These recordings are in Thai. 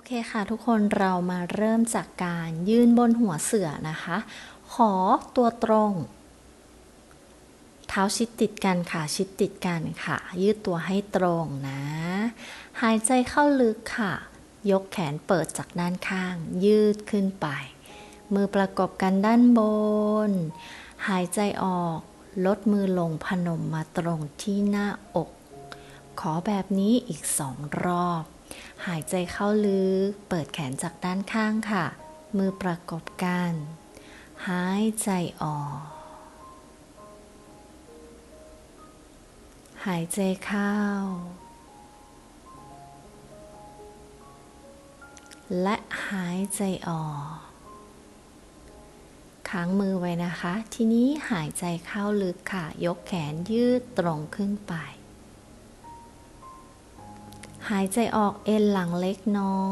อเคค่ะ ทุกคนเรามาเริ่มจากการยืนบนหัวเสือนะคะ ขอตัวตรง เท้าชิดติดกันค่ะ ชิดติดกันค่ะ ยืดตัวให้ตรงนะ หายใจเข้าลึกค่ะ ยกแขนเปิดจากด้านข้าง ยืดขึ้นไป มือประกบกันด้านบน หายใจออก ลดมือลงพนมมาตรงที่หน้าอก ขอแบบนี้อีกสองรอบ หายใจเข้าลึก เปิดแขนจากด้านข้างค่ะ มือประกบกัน หายใจออก หายใจเข้า และหายใจออกค้างมือไว้นะคะ ทีนี้หายใจเข้าลึกค่ะ ยกแขนยืดตรงขึ้นไป หายใจออกเอ็นหลังเล็กน้อ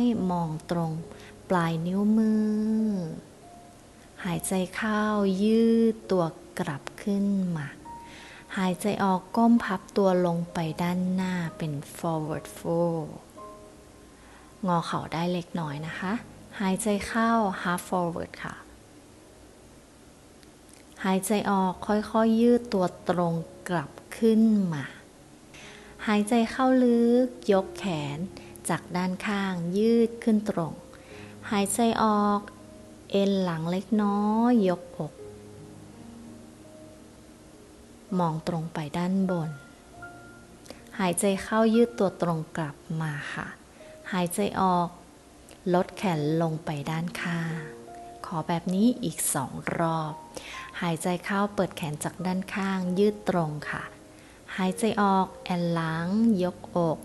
ย มองตรงปลายนิ้วมือ หายใจเข้ายืดตัวกลับขึ้นมาหายใจออกก้มพับตัวลงไปด้านหน้าเป็น forward fold งอเข่าได้เล็กน้อยนะคะ หายใจเข้า half forward ค่ะ หายใจออกค่อยๆยยืดตัวตรงกลับขึ้นมา หายใจเข้าลึก ยกแขน จากด้านข้างยืดขึ้นตรง หายใจออก เอ็นหลังเล็กน้อย ยกอก มองตรงไปด้านบน หายใจเข้ายืดตัวตรงกลับมาค่ะ หายใจออก ลดแขนลงไปด้านข้าง ขอแบบนี้อีกสองรอบ หายใจเข้าเปิดแขนจากด้านข้างยืดตรงค่ะ หายใจออกแอนหลังยกอก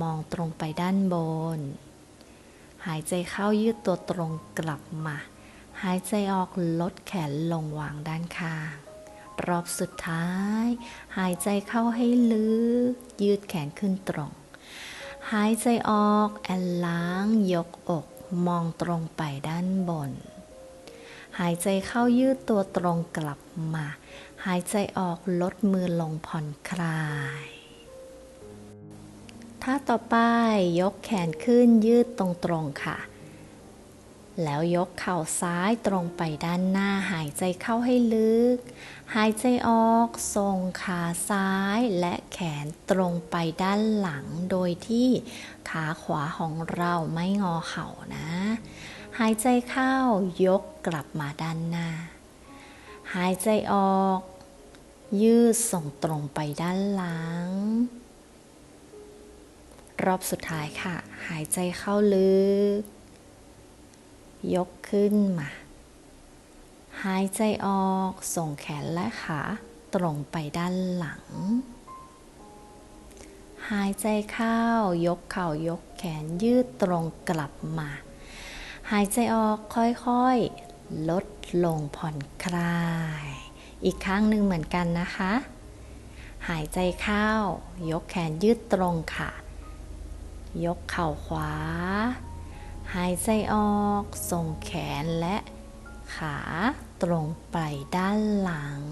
มองตรงไปด้านบน หายใจเข้ายืดตัวตรงกลับมา หายใจออกลดแขนลงวางด้านข้าง รอบสุดท้าย หายใจเข้าให้ลึก ยืดแขนขึ้นตรง หายใจออกแอนหล้างยกอก มองตรงไปด้านบน หายใจเข้ายืดตัวตรงกลับมา หายใจออกลดมือลงผ่อนคลายท่าต่อไปยกแขนขึ้นยืดตรงๆค่ะ แล้วยกเข่าซ้ายตรงไปด้านหน้าหายใจเข้าให้ลึก หายใจออกส่งขาซ้ายและแขนตรงไปด้านหลังโดยที่ขาขวาของเราไม่งอเข่านะ หายใจเข้ายกกลับมาด้านหน้า หายใจออก ยืดส่งตรงไปด้านหลัง รอบสุดท้ายค่ะ หายใจเข้าลึก ยกขึ้นมา หายใจออกส่งแขนและขาตรงไปด้านหลัง หายใจเข้ายกเข่ายกแขนยืดตรงกลับมา หายใจออกค่อยๆ ลดลงผ่อนคลาย อีกครั้งหนึ่งเหมือนกันนะคะ หายใจเข้ายกแขนยืดตรงค่ะ ยกเข่าขวา หายใจออกส่งแขนและขาตรงไปด้านหลัง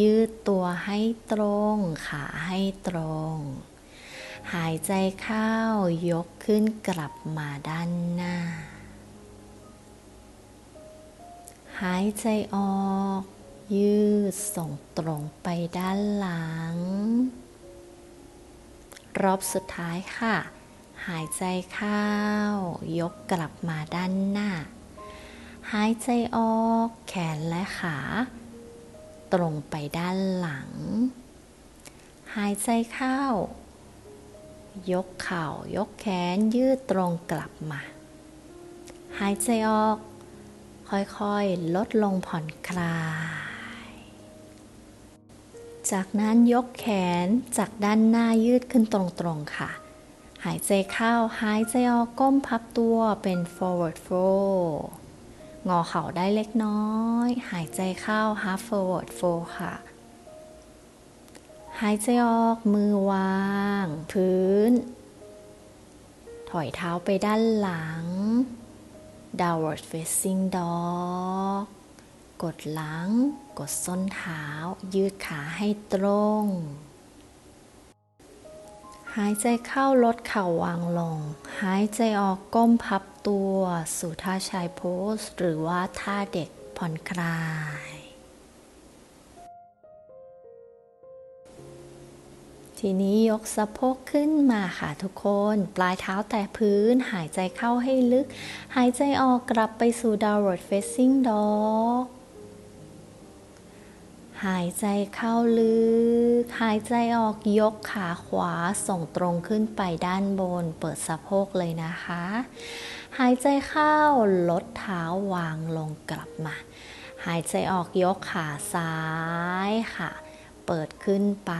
ยืดตัวให้ตรง ขาให้ตรง หายใจเข้ายกขึ้นกลับมาด้านหน้า หายใจออก ยืดส่งตรงไปด้านหลัง รอบสุดท้ายค่ะ หายใจเข้า ยกกลับมาด้านหน้า หายใจออก แขนและขา ตรงไปด้านหลัง หายใจเข้า ยกเข่า ยกแขนยืดตรงกลับมา หายใจออก ค่อยๆ ลดลงผ่อนคลาย จากนั้นยกแขนจากด้านหน้ายืดขึ้นตรงๆค่ะ หายใจเข้าหายใจออกก้มพับตัวเป็น forward fold งอเข่าได้เล็กน้อย หายใจเข้า half forward fold ค่ะ หายใจออกมือวาง พื้น ถอยเท้าไปด้านหลัง downward facing dog กดหลัง กดส้นเท้า ยืดขาให้ตรง หายใจเข้าลดเข่าวางลง หายใจออกก้มพับตัว สู่ท่าชายโพสหรือว่าท่าเด็กผ่อนคลาย ทีนี้ยกสะโพกขึ้นมาค่ะทุกคน ปลายเท้าแตะพื้น หายใจเข้าให้ลึก หายใจออกกลับไปสู่ downward facing dog หายใจเข้าลึก หายใจออกยกขาขวาส่งตรงขึ้นไปด้านบน เปิดสะโพกเลยนะคะ หายใจเข้าลดเท้าวางลงกลับมา หายใจออกยกขาซ้ายค่ะ เปิดขึ้นไป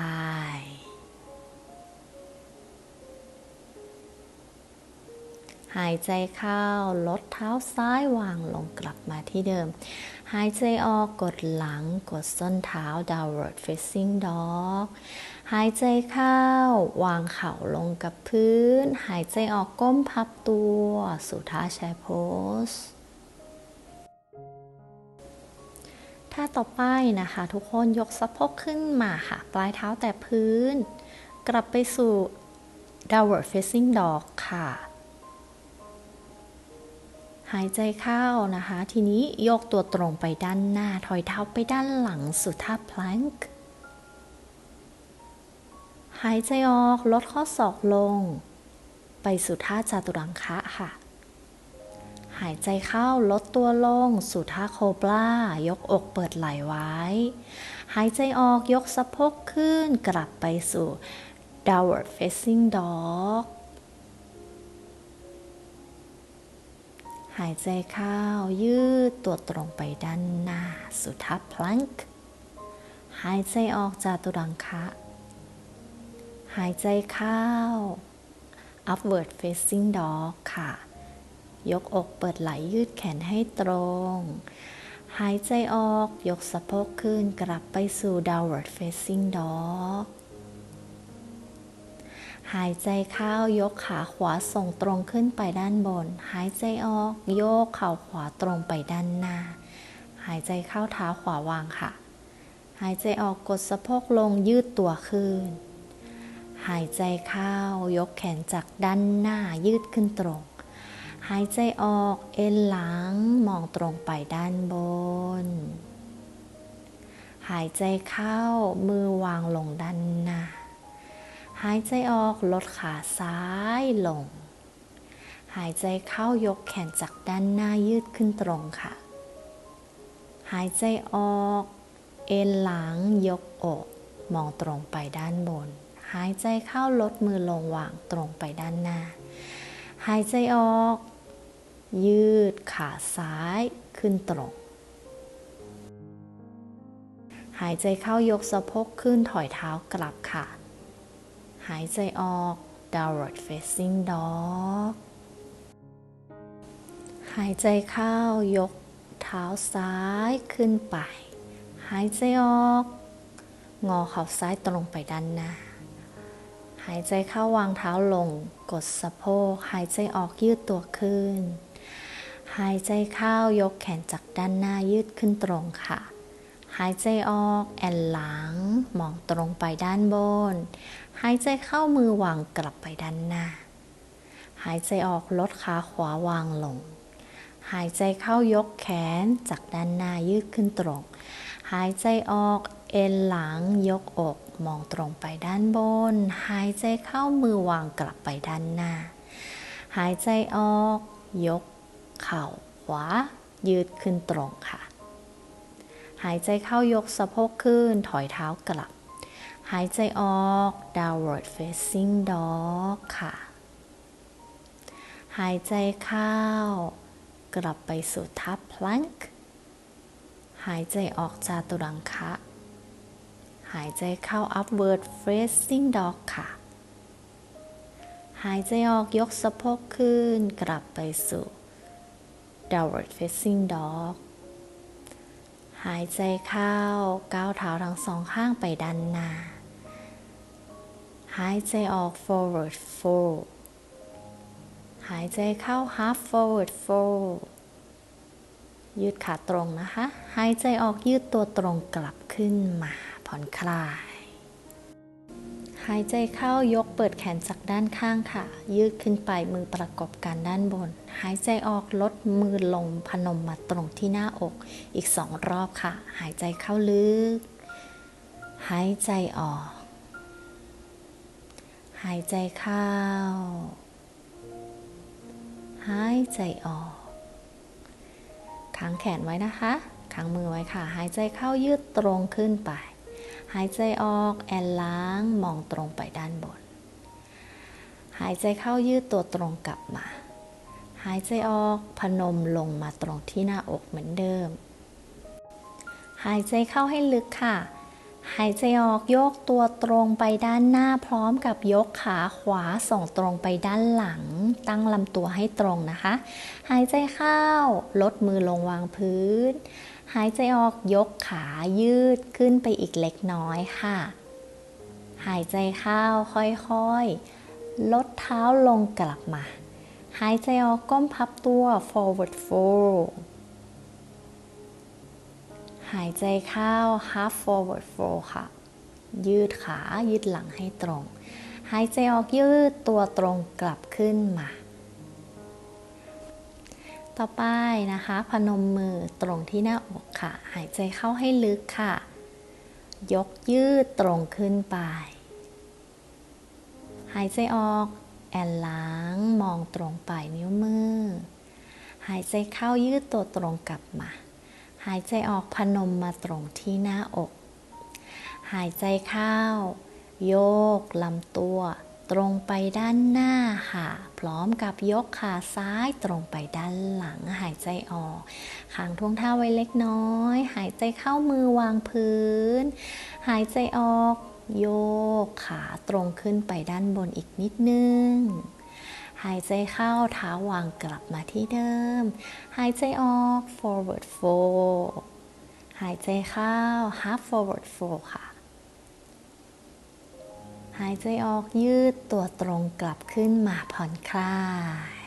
หายใจเข้าลดเท้าซ้ายวางลงกลับมาที่เดิม หายใจออกกดหลังกดส้นเท้า downward facing dog หายใจเข้าวางเข่าลงกับพื้น หายใจออกก้มพับตัวสู่ท่าแชร์โพสท่าต่อไปนะคะ ทุกคนยกสะโพกขึ้นมาค่ะ ปลายเท้าแต่พื้น กลับไปสู่ downward facing dog ค่ะ หายใจเข้านะคะ ทีนี้โยกตัวตรงไปด้านหน้า ถอยเท้าไปด้านหลังสู่ท่าพลังก์หายใจออกลดข้อศอกลง ไปสู่ท่าจาตุรังคะค่ะ หายใจเข้าลดตัวลง สู่ท่าโคบลายกอกเปิดไหล่ไว้ หายใจออกยกสะโพกขึ้นกลับไปสู่ downward facing dog หายใจเข้ายืดตัวตรงไปด้านหน้า สุทับพลังก์หายใจออกจากตุรังคะ หายใจเข้า upward facing dog ค่ะ ยกอกเปิดไหลยืดแขนให้ตรง หายใจออกยกสะโพกขึ้นกลับไปสู่ downward facing dog หายใจเข้ายกขาขวาส่งตรงขึ้นไปด้านบน หายใจออกโยกเข่าขวาตรงไปด้านหน้า หายใจเข้าเท้าขวาวางค่ะ หายใจออกกดสะโพกลงยืดตัวขึ้น หายใจเข้ายกแขนจากด้านหน้ายืดขึ้นตรง หายใจออกเอ็นหลังมองตรงไปด้านบน หายใจเข้ามือวางลงด้านหน้า หายใจออกลดขาซ้ายลง หายใจเข้ายกแขนจากด้านหน้ายืดขึ้นตรงค่ะ หายใจออก เอ็นหลังยกอก มองตรงไปด้านบน หายใจเข้าลดมือลงวางตรงไปด้านหน้า หายใจออก ยืดขาซ้ายขึ้นตรงหายใจเข้ายกสะโพกขึ้นถอยเท้ากลับค่ะ หายใจออก downward facing dog หายใจเข้ายกเท้าซ้ายขึ้นไป หายใจออก งอเข่าซ้ายตรงไปด้านหน้า หายใจเข้าวางเท้าลง กดสะโพก หายใจออกยืดตัวขึ้น หายใจเข้ายกแขนจากด้านหน้ายืดขึ้นตรงค่ะ หายใจออกแอนหลัง มองตรงไปด้านบน หายใจเข้ามือวางกลับไปด้านหน้า หายใจออกลดขาขวาวางลง หายใจเข้ายกแขนจากด้านหน้ายืดขึ้นตรง หายใจออกเอ็นหลังยกอก มองตรงไปด้านบน หายใจเข้ามือวางกลับไปด้านหน้า หายใจออก ยก เข่าขวายืดขึ้นตรงค่ะ หายใจเข้ายกสะโพกขึ้น ถอยเท้ากลับ หายใจออก downward facing dog ค่ะ หายใจเข้ากลับไปสู่ทับ plank หายใจออกจาตุรังคะ หายใจเข้า upward facing dog ค่ะ หายใจออกยกสะโพกขึ้น กลับไปสู่ downward facing dog หายใจเข้าก้าวเท้าทั้งสองข้างไปด้านหน้า หายใจออก forward fold หายใจเข้า half forward fold ยืดขาตรงนะคะ หายใจออกยืดตัวตรงกลับขึ้นมาผ่อนคลาย หายใจเข้ายกเปิดแขนจากด้านข้างค่ะ ยืดขึ้นไปมือประกบกันด้านบน หายใจออกลดมือลงพนมมาตรงที่หน้าอก อีกสองรอบค่ะ หายใจเข้าลึก หายใจออก หายใจเข้า หายใจออกค้างแขนไว้นะคะค้างมือไว้ค่ะ หายใจเข้ายืดตรงขึ้นไป หายใจออกแอนล้างมองตรงไปด้านบน หายใจเข้ายืดตัวตรงกลับมา หายใจออกพนมลงมาตรงที่หน้าอกเหมือนเดิม หายใจเข้าให้ลึกค่ะ หายใจออกโยกตัวตรงไปด้านหน้าพร้อมกับยกขาขวาส่งตรงไปด้านหลัง ตั้งลำตัวให้ตรงนะคะ หายใจเข้าลดมือลงวางพื้น หายใจออกยกขายืดขึ้นไปอีกเล็กน้อยค่ะ หายใจเข้าค่อยๆ ลดเท้าลงกลับมา หายใจออกก้มพับตัว forward fold หายใจเข้า half forward fold ค่ะ ยืดขายืดหลังให้ตรง หายใจออกยืดตัวตรงกลับขึ้นมาต่อไปนะคะ พนมมือตรงที่หน้าอก ค่ะ หายใจเข้าให้ลึกค่ะ ยกยืดตรงขึ้นไป หายใจออกแอนล้างมองตรงไปนิ้วมือ หายใจเข้ายืดตัวตรงกลับมา หายใจออกพนมมาตรงที่หน้าอก หายใจเข้า โยกลำตัว ตรงไปด้านหน้าค่ะ พร้อมกับยกขาซ้ายตรงไปด้านหลังหายใจออกขางท่วงท้าไว้เล็กน้อย หายใจเข้ามือวางพื้น หายใจออก โยกขาตรงขึ้นไปด้านบนอีกนิดนึง หายใจเข้าเท้าวางกลับมาที่เดิม หายใจออก forward fold หายใจเข้า half forward fold ค่ะ หายใจออกยืดตัวตรงกลับขึ้นมาผ่อนคลา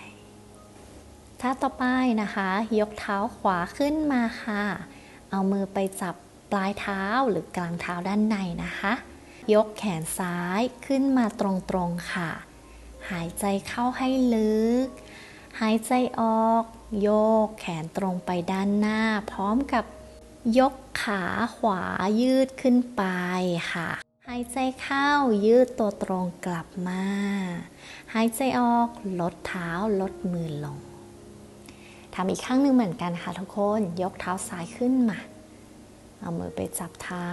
ยท่าต่อไปนะคะ ยกเท้าขวาขึ้นมาค่ะ เอามือไปจับปลายเท้าหรือกลางเท้าด้านในนะคะ ยกแขนซ้ายขึ้นมาตรงๆค่ะ หายใจเข้าให้ลึก หายใจออก โยกแขนตรงไปด้านหน้า พร้อมกับยกขาขวายืดขึ้นไปค่ะ หายใจเข้ายืดตัวตรงกลับมา หายใจออกลดเท้าลดมือลงทำอีกข้างหนึ่งเหมือนกันค่ะทุกคน ยกเท้าซ้ายขึ้นมา เอามือไปจับเท้า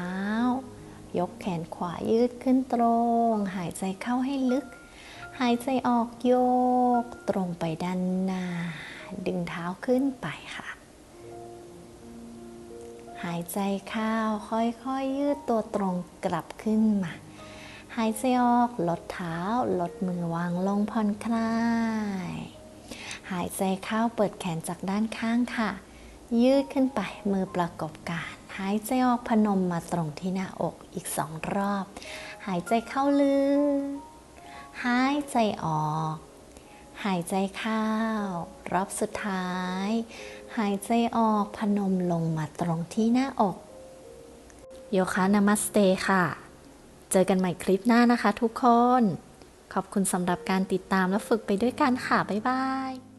ยกแขนขวายืดขึ้นตรง หายใจเข้าให้ลึก หายใจออกโยกตรงไปด้านหน้า ดึงเท้าขึ้นไปค่ะ หายใจเข้าค่อยๆ ยืดตัวตรงกลับขึ้นมา หายใจออกลดเท้า ลดมือวางลงผ่อนคลาย หายใจเข้าเปิดแขนจากด้านข้างค่ะ ยืดขึ้นไปมือประกบกัน หายใจออกพนมมาตรงที่หน้าอกอีกสองรอบ หายใจเข้าลึก หายใจออก หายใจเข้ารอบสุดท้าย หายใจออกพนมลงมาตรงที่หน้าอก โยคะนามัสเตค่ะ เจอกันใหม่คลิปหน้านะคะทุกคน ขอบคุณสำหรับการติดตามและฝึกไปด้วยกันค่ะ บ๊ายบาย